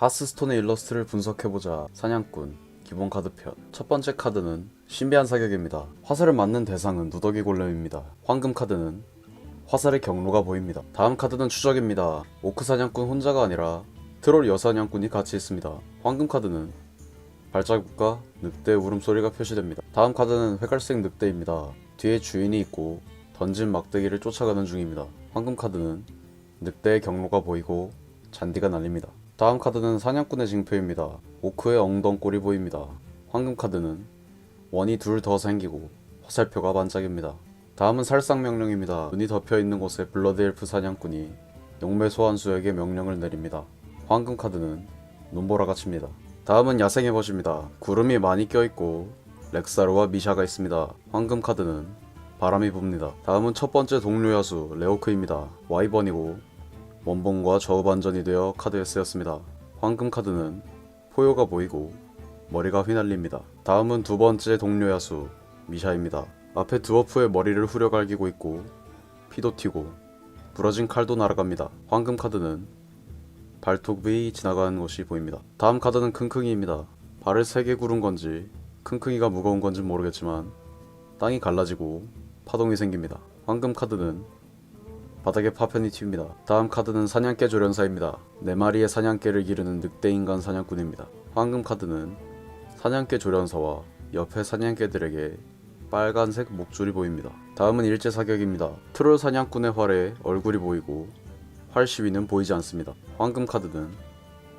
하스스톤의 일러스트를 분석해보자. 사냥꾼. 기본 카드편. 첫 번째 카드는 신비한 사격입니다. 화살을 맞는 대상은 누더기 골렘입니다. 황금 카드는 화살의 경로가 보입니다. 다음 카드는 추적입니다. 오크 사냥꾼 혼자가 아니라 트롤 여사냥꾼이 같이 있습니다. 황금 카드는 발자국과 늑대 울음소리가 표시됩니다. 다음 카드는 회갈색 늑대입니다. 뒤에 주인이 있고 던진 막대기를 쫓아가는 중입니다. 황금 카드는 늑대의 경로가 보이고 잔디가 날립니다. 다음 카드는 사냥꾼의 징표입니다. 오크의 엉덩꼴이 보입니다. 황금 카드는 원이 둘 더 생기고 화살표가 반짝입니다. 다음은 살상 명령입니다. 눈이 덮여 있는 곳에 블러드 엘프 사냥꾼이 용매 소환수에게 명령을 내립니다. 황금 카드는 눈보라가 칩니다. 다음은 야생의 벗입니다. 구름이 많이 껴있고 렉사르와 미샤가 있습니다. 황금 카드는 바람이 붑니다. 다음은 첫 번째 동료 야수 레오크입니다. 와이번이고 원본과 저우반전이 되어 카드에 쓰였습니다. 황금 카드는 포효가 보이고 머리가 휘날립니다. 다음은 두 번째 동료 야수 미샤입니다. 앞에 드워프의 머리를 후려갈기고 있고 피도 튀고 부러진 칼도 날아갑니다. 황금 카드는 발톱이 지나가는 것이 보입니다. 다음 카드는 킁킁이입니다. 발을 세게 구른 건지 킁킁이가 무거운 건지 모르겠지만 땅이 갈라지고 파동이 생깁니다. 황금 카드는 바닥에 파편이 튑니다. 다음 카드는 사냥개 조련사입니다. 네 마리의 사냥개를 기르는 늑대인간 사냥꾼입니다. 황금 카드는 사냥개 조련사와 옆에 사냥개들에게 빨간색 목줄이 보입니다. 다음은 일제 사격입니다. 트롤 사냥꾼의 활에 얼굴이 보이고 활 시위는 보이지 않습니다. 황금 카드는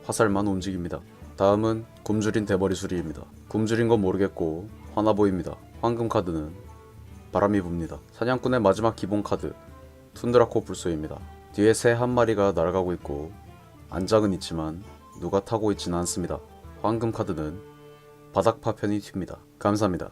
화살만 움직입니다. 다음은 굶주린 대머리 수리입니다. 굶주린 건 모르겠고 화나 보입니다. 황금 카드는 바람이 붑니다. 사냥꾼의 마지막 기본 카드 툰드라코 불소입니다. 뒤에 새 한 마리가 날아가고 있고 안장은 있지만 누가 타고 있지는 않습니다. 황금 카드는 바닥 파편이 튑니다. 감사합니다.